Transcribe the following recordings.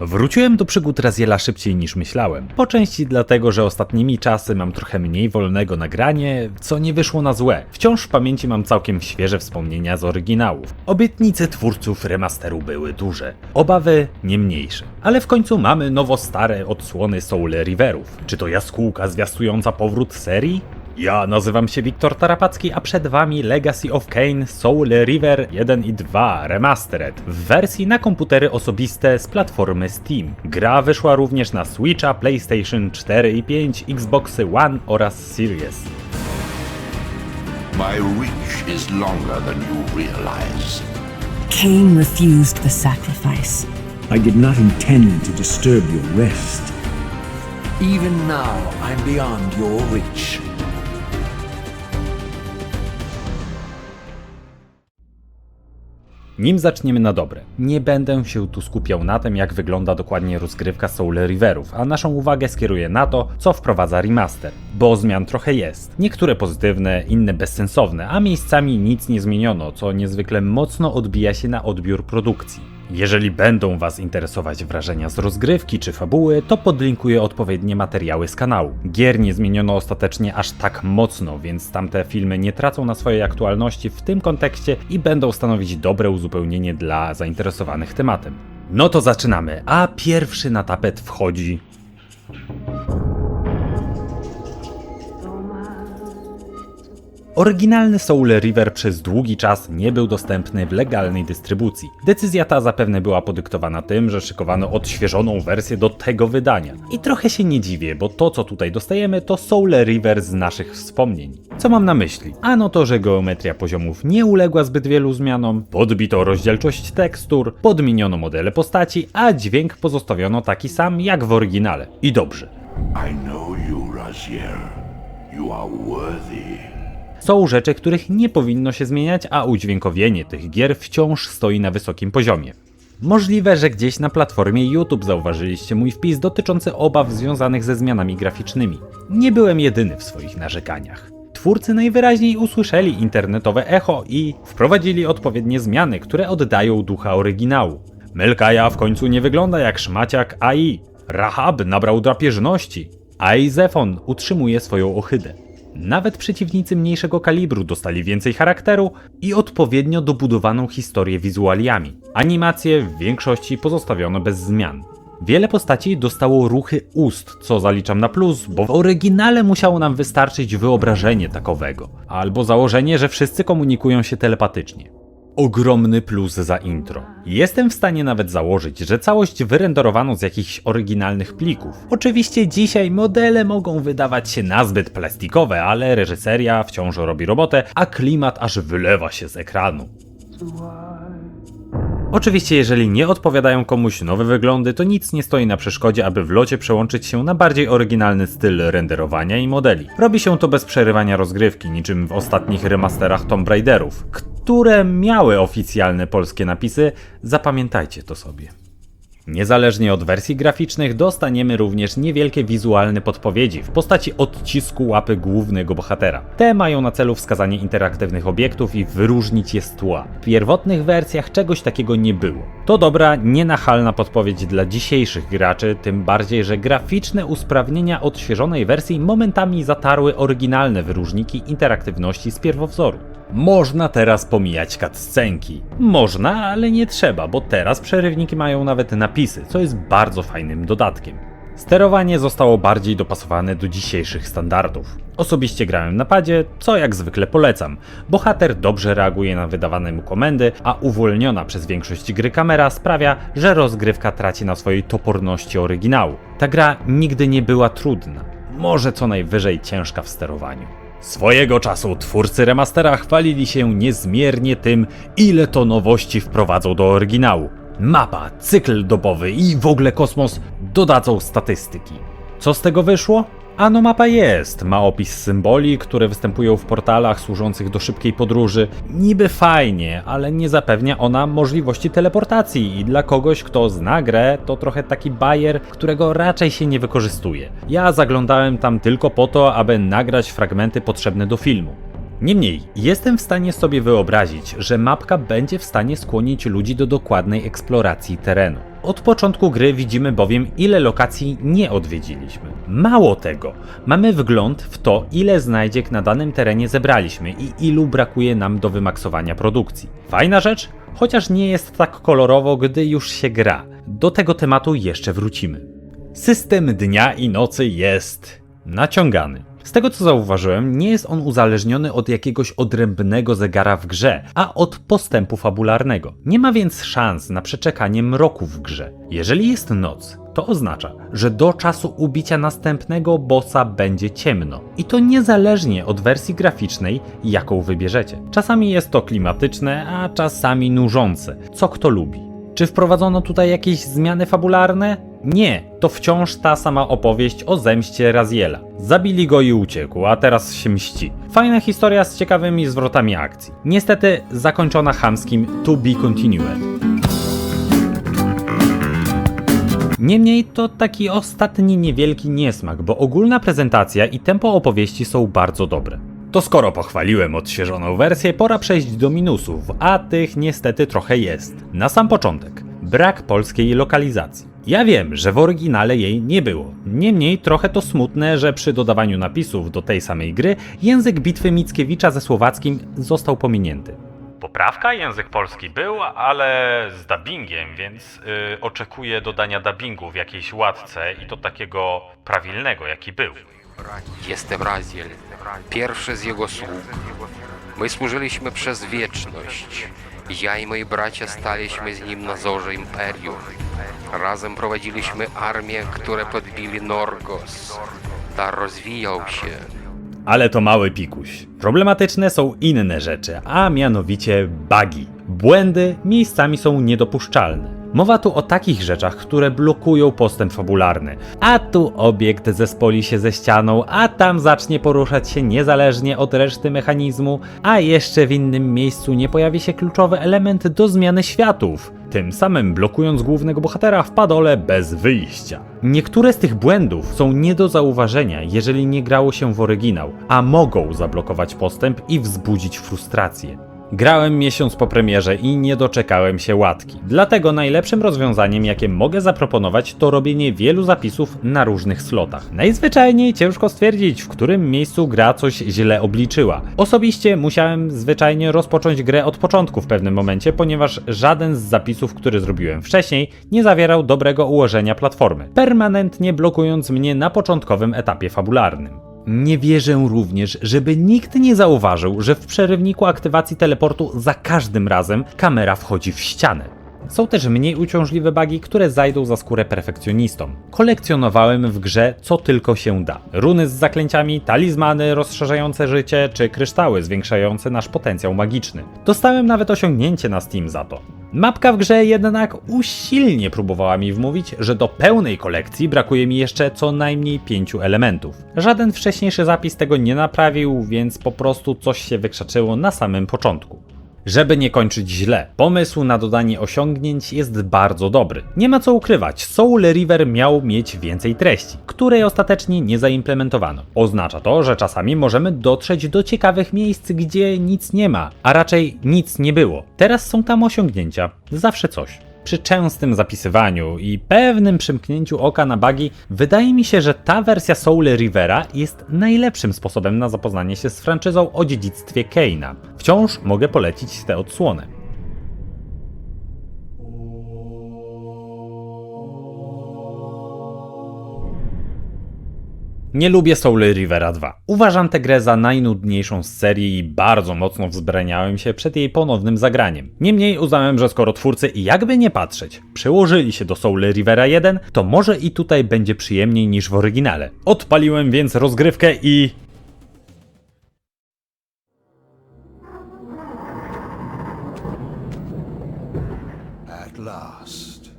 Wróciłem do przygód Raziela szybciej niż myślałem. Po części dlatego, że ostatnimi czasy mam trochę mniej wolnego nagranie, co nie wyszło na złe. Wciąż w pamięci mam całkiem świeże wspomnienia z oryginałów. Obietnice twórców remasteru były duże, obawy nie mniejsze. Ale w końcu mamy nowo-stare odsłony Soul Riverów. Czy to jaskółka zwiastująca powrót serii? Ja nazywam się Wiktor Tarapacki, a przed wami Legacy of Kane Soul River 1 i 2 Remastered w wersji na komputery osobiste z platformy Steam. Gra wyszła również na Switcha, PlayStation 4 i 5, Xboxy One oraz Series. My reach is longer than you realize. Cain refused the sacrifice. I did not intend to disturb your rest. Even now, I'm beyond your reach. Nim zaczniemy na dobre, nie będę się tu skupiał na tym, jak wygląda dokładnie rozgrywka Soul Riverów, a naszą uwagę skieruję na to, co wprowadza remaster, bo zmian trochę jest. Niektóre pozytywne, inne bezsensowne, a miejscami nic nie zmieniono, co niezwykle mocno odbija się na odbiór produkcji. Jeżeli będą Was interesować wrażenia z rozgrywki czy fabuły, to podlinkuję odpowiednie materiały z kanału. Gier nie zmieniono ostatecznie aż tak mocno, więc tamte filmy nie tracą na swojej aktualności w tym kontekście i będą stanowić dobre uzupełnienie dla zainteresowanych tematem. No to zaczynamy, a pierwszy na tapet wchodzi Oryginalny Soul River przez długi czas nie był dostępny w legalnej dystrybucji. Decyzja ta zapewne była podyktowana tym, że szykowano odświeżoną wersję do tego wydania. I trochę się nie dziwię, bo to co tutaj dostajemy to Soul River z naszych wspomnień. Co mam na myśli? Ano to, że geometria poziomów nie uległa zbyt wielu zmianom, podbito rozdzielczość tekstur, podmieniono modele postaci, a dźwięk pozostawiono taki sam jak w oryginale. I dobrze. I know you, Raziel. You are worthy. Są rzeczy, których nie powinno się zmieniać, a udźwiękowienie tych gier wciąż stoi na wysokim poziomie. Możliwe, że gdzieś na platformie YouTube zauważyliście mój wpis dotyczący obaw związanych ze zmianami graficznymi. Nie byłem jedyny w swoich narzekaniach. Twórcy najwyraźniej usłyszeli internetowe echo i wprowadzili odpowiednie zmiany, które oddają ducha oryginału. Melkaja w końcu nie wygląda jak szmaciak AI. Rahab nabrał drapieżności, a Zefon utrzymuje swoją ohydę. Nawet przeciwnicy mniejszego kalibru dostali więcej charakteru i odpowiednio dobudowaną historię wizualiami. Animacje w większości pozostawiono bez zmian. Wiele postaci dostało ruchy ust, co zaliczam na plus, bo w oryginale musiało nam wystarczyć wyobrażenie takowego, albo założenie, że wszyscy komunikują się telepatycznie. Ogromny plus za intro. Jestem w stanie nawet założyć, że całość wyrenderowano z jakichś oryginalnych plików. Oczywiście dzisiaj modele mogą wydawać się nazbyt plastikowe, ale reżyseria wciąż robi robotę, a klimat aż wylewa się z ekranu. Oczywiście, jeżeli nie odpowiadają komuś nowe wyglądy, to nic nie stoi na przeszkodzie, aby w locie przełączyć się na bardziej oryginalny styl renderowania i modeli. Robi się to bez przerywania rozgrywki, niczym w ostatnich remasterach Tomb Raiderów, które miały oficjalne polskie napisy, zapamiętajcie to sobie. Niezależnie od wersji graficznych dostaniemy również niewielkie wizualne podpowiedzi w postaci odcisku łapy głównego bohatera. Te mają na celu wskazanie interaktywnych obiektów i wyróżnić je z tła. W pierwotnych wersjach czegoś takiego nie było. To dobra, nienachalna podpowiedź dla dzisiejszych graczy, tym bardziej, że graficzne usprawnienia odświeżonej wersji momentami zatarły oryginalne wyróżniki interaktywności z pierwowzoru. Można teraz pomijać cutscenki. Można, ale nie trzeba, bo teraz przerywniki mają nawet napisy, co jest bardzo fajnym dodatkiem. Sterowanie zostało bardziej dopasowane do dzisiejszych standardów. Osobiście grałem na padzie, co jak zwykle polecam. Bohater dobrze reaguje na wydawane mu komendy, a uwolniona przez większość gry kamera sprawia, że rozgrywka traci na swojej toporności oryginału. Ta gra nigdy nie była trudna, może co najwyżej ciężka w sterowaniu. Swojego czasu twórcy remastera chwalili się niezmiernie tym, ile to nowości wprowadzą do oryginału. Mapa, cykl dobowy i w ogóle kosmos dodadzą statystyki. Co z tego wyszło? Ano mapa jest, ma opis symboli, które występują w portalach służących do szybkiej podróży. Niby fajnie, ale nie zapewnia ona możliwości teleportacji i dla kogoś, kto zna grę, to trochę taki bajer, którego raczej się nie wykorzystuje. Ja zaglądałem tam tylko po to, aby nagrać fragmenty potrzebne do filmu. Niemniej, jestem w stanie sobie wyobrazić, że mapka będzie w stanie skłonić ludzi do dokładnej eksploracji terenu. Od początku gry widzimy bowiem, ile lokacji nie odwiedziliśmy. Mało tego, mamy wgląd w to, ile znajdziek na danym terenie zebraliśmy i ilu brakuje nam do wymaksowania produkcji. Fajna rzecz, chociaż nie jest tak kolorowo, gdy już się gra. Do tego tematu jeszcze wrócimy. System dnia i nocy jest naciągany. Z tego co zauważyłem, nie jest on uzależniony od jakiegoś odrębnego zegara w grze, a od postępu fabularnego. Nie ma więc szans na przeczekanie mroku w grze. Jeżeli jest noc, to oznacza, że do czasu ubicia następnego bossa będzie ciemno. I to niezależnie od wersji graficznej, jaką wybierzecie. Czasami jest to klimatyczne, a czasami nużące, co kto lubi. Czy wprowadzono tutaj jakieś zmiany fabularne? Nie, to wciąż ta sama opowieść o zemście Raziela. Zabili go i uciekł, a teraz się mści. Fajna historia z ciekawymi zwrotami akcji. Niestety zakończona chamskim to be continued. Niemniej to taki ostatni niewielki niesmak, bo ogólna prezentacja i tempo opowieści są bardzo dobre. To skoro pochwaliłem odświeżoną wersję, pora przejść do minusów, a tych niestety trochę jest. Na sam początek, brak polskiej lokalizacji. Ja wiem, że w oryginale jej nie było. Niemniej trochę to smutne, że przy dodawaniu napisów do tej samej gry język bitwy Mickiewicza ze słowackim został pominięty. Poprawka, język polski był, ale z dubbingiem, więc yy, oczekuję dodania dubbingu w jakiejś łatce i to takiego prawilnego, jaki był. Jestem Raziel, pierwszy z jego słów. My służyliśmy przez wieczność. Ja i moi bracia staliśmy z nim na zorze Imperium. Razem prowadziliśmy armię, które podbili Norgos. Dar rozwijał się. Ale to mały pikuś. Problematyczne są inne rzeczy, a mianowicie bugi. Błędy miejscami są niedopuszczalne. Mowa tu o takich rzeczach, które blokują postęp fabularny. A tu obiekt zespoli się ze ścianą, a tam zacznie poruszać się niezależnie od reszty mechanizmu, a jeszcze w innym miejscu nie pojawi się kluczowy element do zmiany światów, tym samym blokując głównego bohatera w padole bez wyjścia. Niektóre z tych błędów są nie do zauważenia, jeżeli nie grało się w oryginał, a mogą zablokować postęp i wzbudzić frustrację. Grałem miesiąc po premierze i nie doczekałem się łatki. Dlatego najlepszym rozwiązaniem, jakie mogę zaproponować, to robienie wielu zapisów na różnych slotach. Najzwyczajniej ciężko stwierdzić, w którym miejscu gra coś źle obliczyła. Osobiście musiałem zwyczajnie rozpocząć grę od początku w pewnym momencie, ponieważ żaden z zapisów, który zrobiłem wcześniej, nie zawierał dobrego ułożenia platformy, permanentnie blokując mnie na początkowym etapie fabularnym. Nie wierzę również, żeby nikt nie zauważył, że w przerywniku aktywacji teleportu za każdym razem kamera wchodzi w ścianę. Są też mniej uciążliwe bugi, które zajdą za skórę perfekcjonistom. Kolekcjonowałem w grze co tylko się da. Runy z zaklęciami, talizmany rozszerzające życie, czy kryształy zwiększające nasz potencjał magiczny. Dostałem nawet osiągnięcie na Steam za to. Mapka w grze jednak usilnie próbowała mi wmówić, że do pełnej kolekcji brakuje mi jeszcze co najmniej pięciu elementów. Żaden wcześniejszy zapis tego nie naprawił, więc po prostu coś się wykrzaczyło na samym początku. Żeby nie kończyć źle, pomysł na dodanie osiągnięć jest bardzo dobry. Nie ma co ukrywać, Soul River miał mieć więcej treści, której ostatecznie nie zaimplementowano. Oznacza to, że czasami możemy dotrzeć do ciekawych miejsc, gdzie nic nie ma, a raczej nic nie było. Teraz są tam osiągnięcia, zawsze coś. Przy częstym zapisywaniu i pewnym przymknięciu oka na bugi, wydaje mi się, że ta wersja Soul Rivera jest najlepszym sposobem na zapoznanie się z franczyzą o dziedzictwie Keina. Wciąż mogę polecić tę odsłonę. Nie lubię Soul Rivera 2. Uważam tę grę za najnudniejszą z serii i bardzo mocno wzbraniałem się przed jej ponownym zagraniem. Niemniej uznałem, że skoro twórcy jakby nie patrzeć, przełożyli się do Soul Rivera 1, to może i tutaj będzie przyjemniej niż w oryginale. Odpaliłem więc rozgrywkę i... At last.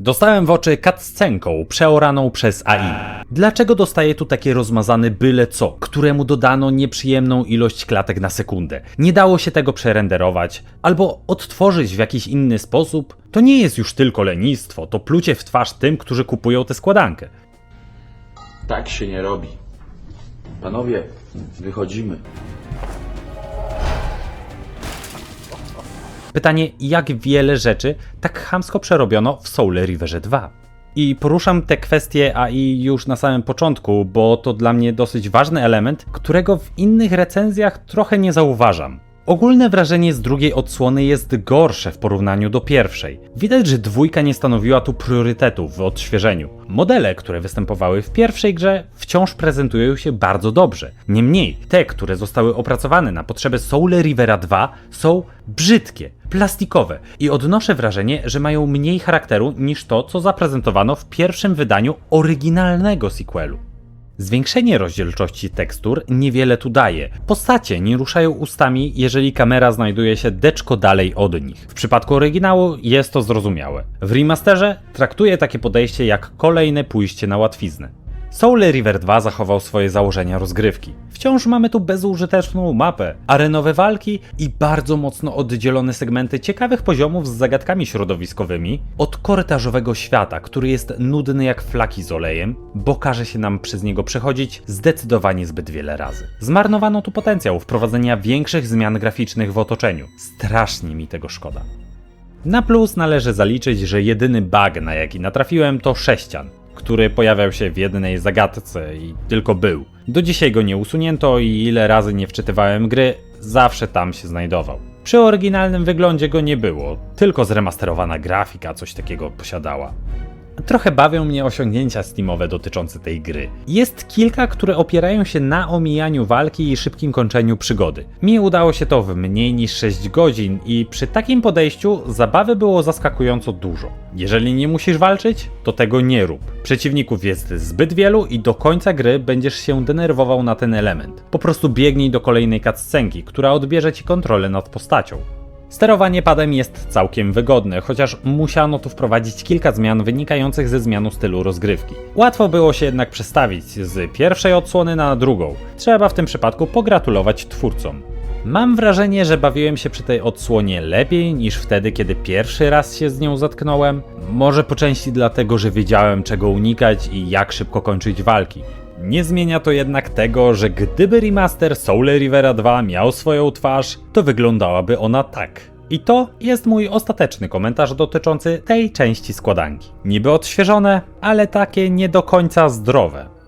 Dostałem w oczy cutscenką przeoraną przez AI. Dlaczego dostaję tu takie rozmazane byle co, któremu dodano nieprzyjemną ilość klatek na sekundę? Nie dało się tego przerenderować, albo odtworzyć w jakiś inny sposób? To nie jest już tylko lenistwo, to plucie w twarz tym, którzy kupują tę składankę. Tak się nie robi. Panowie, wychodzimy. Pytanie, jak wiele rzeczy tak chamsko przerobiono w Soul Riverze 2? I poruszam te kwestie AI już na samym początku, bo to dla mnie dosyć ważny element, którego w innych recenzjach trochę nie zauważam. Ogólne wrażenie z drugiej odsłony jest gorsze w porównaniu do pierwszej. Widać, że dwójka nie stanowiła tu priorytetu w odświeżeniu. Modele, które występowały w pierwszej grze, wciąż prezentują się bardzo dobrze. Niemniej, te, które zostały opracowane na potrzeby Soul Rivera 2 są brzydkie, plastikowe i odnoszę wrażenie, że mają mniej charakteru niż to, co zaprezentowano w pierwszym wydaniu oryginalnego sequelu. Zwiększenie rozdzielczości tekstur niewiele tu daje. Postacie nie ruszają ustami, jeżeli kamera znajduje się deczko dalej od nich. W przypadku oryginału jest to zrozumiałe. W remasterze traktuję takie podejście jak kolejne pójście na łatwiznę. Soul River 2 zachował swoje założenia rozgrywki. Wciąż mamy tu bezużyteczną mapę, arenowe walki i bardzo mocno oddzielone segmenty ciekawych poziomów z zagadkami środowiskowymi od korytarzowego świata, który jest nudny jak flaki z olejem, bo każe się nam przez niego przechodzić zdecydowanie zbyt wiele razy. Zmarnowano tu potencjał wprowadzenia większych zmian graficznych w otoczeniu. Strasznie mi tego szkoda. Na plus należy zaliczyć, że jedyny bug na jaki natrafiłem to sześcian, który pojawiał się w jednej zagadce i tylko był. Do dzisiaj go nie usunięto i ile razy nie wczytywałem gry, zawsze tam się znajdował. Przy oryginalnym wyglądzie go nie było, tylko zremasterowana grafika coś takiego posiadała. Trochę bawią mnie osiągnięcia Steamowe dotyczące tej gry. Jest kilka, które opierają się na omijaniu walki i szybkim kończeniu przygody. Mi udało się to w mniej niż 6 godzin i przy takim podejściu zabawy było zaskakująco dużo. Jeżeli nie musisz walczyć, to tego nie rób. Przeciwników jest zbyt wielu i do końca gry będziesz się denerwował na ten element. Po prostu biegnij do kolejnej cutscenki, która odbierze ci kontrolę nad postacią. Sterowanie padem jest całkiem wygodne, chociaż musiano tu wprowadzić kilka zmian wynikających ze zmianu stylu rozgrywki. Łatwo było się jednak przestawić z pierwszej odsłony na drugą. Trzeba w tym przypadku pogratulować twórcom. Mam wrażenie, że bawiłem się przy tej odsłonie lepiej niż wtedy, kiedy pierwszy raz się z nią zatknąłem. Może po części dlatego, że wiedziałem czego unikać i jak szybko kończyć walki. Nie zmienia to jednak tego, że gdyby remaster Soul Rivera 2 miał swoją twarz, to wyglądałaby ona tak. I to jest mój ostateczny komentarz dotyczący tej części składanki. Niby odświeżone, ale takie nie do końca zdrowe.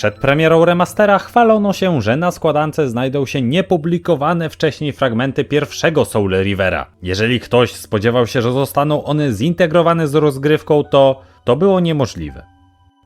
Przed premierą remastera chwalono się, że na składance znajdą się niepublikowane wcześniej fragmenty pierwszego Soul Rivera. Jeżeli ktoś spodziewał się, że zostaną one zintegrowane z rozgrywką, to to było niemożliwe.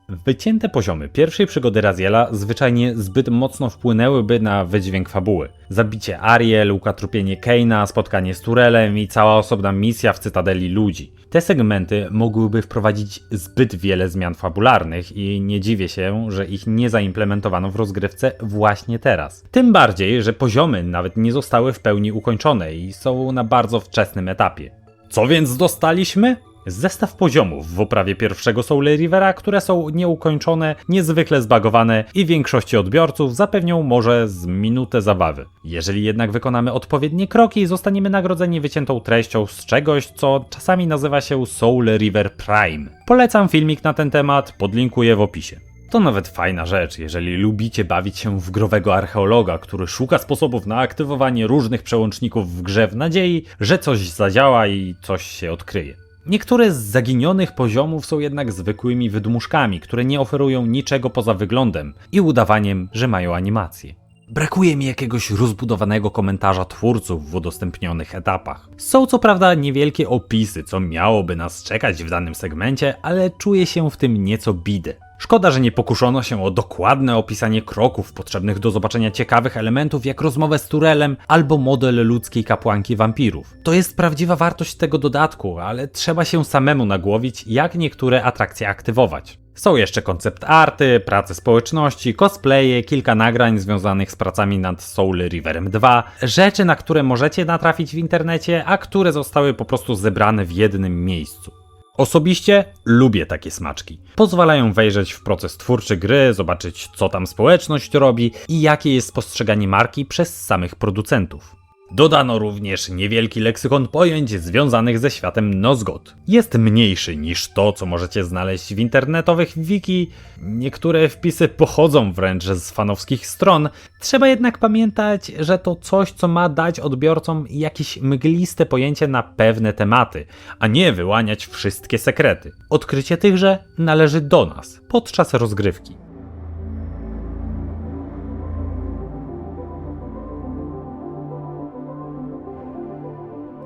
Wycięte poziomy pierwszej przygody Raziela zwyczajnie zbyt mocno wpłynęłyby na wydźwięk fabuły. Zabicie Ariel, ukatrupienie Keina, spotkanie z Turelem i cała osobna misja w Cytadeli Ludzi. Te segmenty mogłyby wprowadzić zbyt wiele zmian fabularnych i nie dziwię się, że ich nie zaimplementowano w rozgrywce właśnie teraz. Tym bardziej, że poziomy nawet nie zostały w pełni ukończone i są na bardzo wczesnym etapie. Co więc dostaliśmy? Zestaw poziomów w oprawie pierwszego Soul Rivera, które są nieukończone, niezwykle zbagowane i większości odbiorców zapewnią może z minutę zabawy. Jeżeli jednak wykonamy odpowiednie kroki, zostaniemy nagrodzeni wyciętą treścią z czegoś, co czasami nazywa się Soul River Prime. Polecam filmik na ten temat, podlinkuję w opisie. To nawet fajna rzecz, jeżeli lubicie bawić się w growego archeologa, który szuka sposobów na aktywowanie różnych przełączników w grze w nadziei, że coś zadziała i coś się odkryje. Niektóre z zaginionych poziomów są jednak zwykłymi wydmuszkami, które nie oferują niczego poza wyglądem i udawaniem, że mają animację. Brakuje mi jakiegoś rozbudowanego komentarza twórców w udostępnionych etapach. Są co prawda niewielkie opisy, co miałoby nas czekać w danym segmencie, ale czuję się w tym nieco bidę. Szkoda, że nie pokuszono się o dokładne opisanie kroków potrzebnych do zobaczenia ciekawych elementów, jak rozmowę z Turelem albo model ludzkiej kapłanki wampirów. To jest prawdziwa wartość tego dodatku, ale trzeba się samemu nagłowić, jak niektóre atrakcje aktywować. Są jeszcze koncept arty, prace społeczności, cosplaye, kilka nagrań związanych z pracami nad Soul Riverem 2, rzeczy, na które możecie natrafić w internecie, a które zostały po prostu zebrane w jednym miejscu. Osobiście lubię takie smaczki. Pozwalają wejrzeć w proces twórczy gry, zobaczyć co tam społeczność robi i jakie jest postrzeganie marki przez samych producentów. Dodano również niewielki leksykon pojęć związanych ze światem Nozgot. Jest mniejszy niż to, co możecie znaleźć w internetowych wiki. Niektóre wpisy pochodzą wręcz z fanowskich stron. Trzeba jednak pamiętać, że to coś, co ma dać odbiorcom jakieś mgliste pojęcie na pewne tematy, a nie wyłaniać wszystkie sekrety. Odkrycie tychże należy do nas podczas rozgrywki.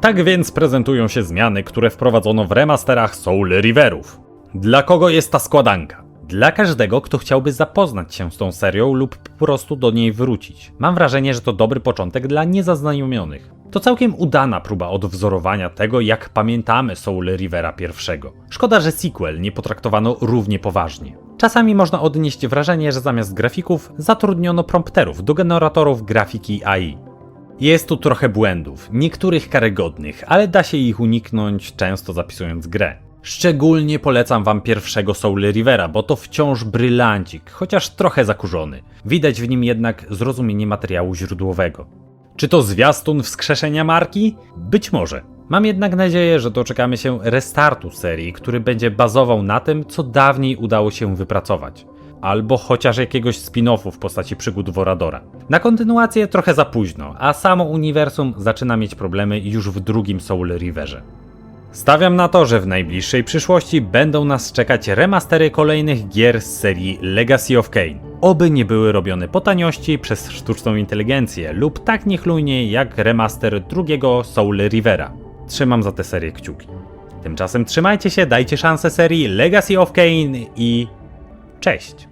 Tak więc prezentują się zmiany, które wprowadzono w remasterach Soul Riverów. Dla kogo jest ta składanka? Dla każdego, kto chciałby zapoznać się z tą serią lub po prostu do niej wrócić. Mam wrażenie, że to dobry początek dla niezaznajomionych. To całkiem udana próba odwzorowania tego, jak pamiętamy Soul Rivera I. Szkoda, że sequel nie potraktowano równie poważnie. Czasami można odnieść wrażenie, że zamiast grafików zatrudniono prompterów do generatorów grafiki AI. Jest tu trochę błędów, niektórych karygodnych, ale da się ich uniknąć często zapisując grę. Szczególnie polecam wam pierwszego Soul Rivera, bo to wciąż brylancik, chociaż trochę zakurzony. Widać w nim jednak zrozumienie materiału źródłowego. Czy to zwiastun wskrzeszenia marki? Być może. Mam jednak nadzieję, że doczekamy się restartu serii, który będzie bazował na tym, co dawniej udało się wypracować. Albo chociaż jakiegoś spin-offu w postaci przygód Woradora. Na kontynuację trochę za późno, a samo uniwersum zaczyna mieć problemy już w drugim Soul Riverze. Stawiam na to, że w najbliższej przyszłości będą nas czekać remastery kolejnych gier z serii Legacy of Kain. Oby nie były robione po taniości przez sztuczną inteligencję lub tak niechlujnie jak remaster drugiego Soul Rivera. Trzymam za tę serię kciuki. Tymczasem trzymajcie się, dajcie szansę serii Legacy of Kain i cześć!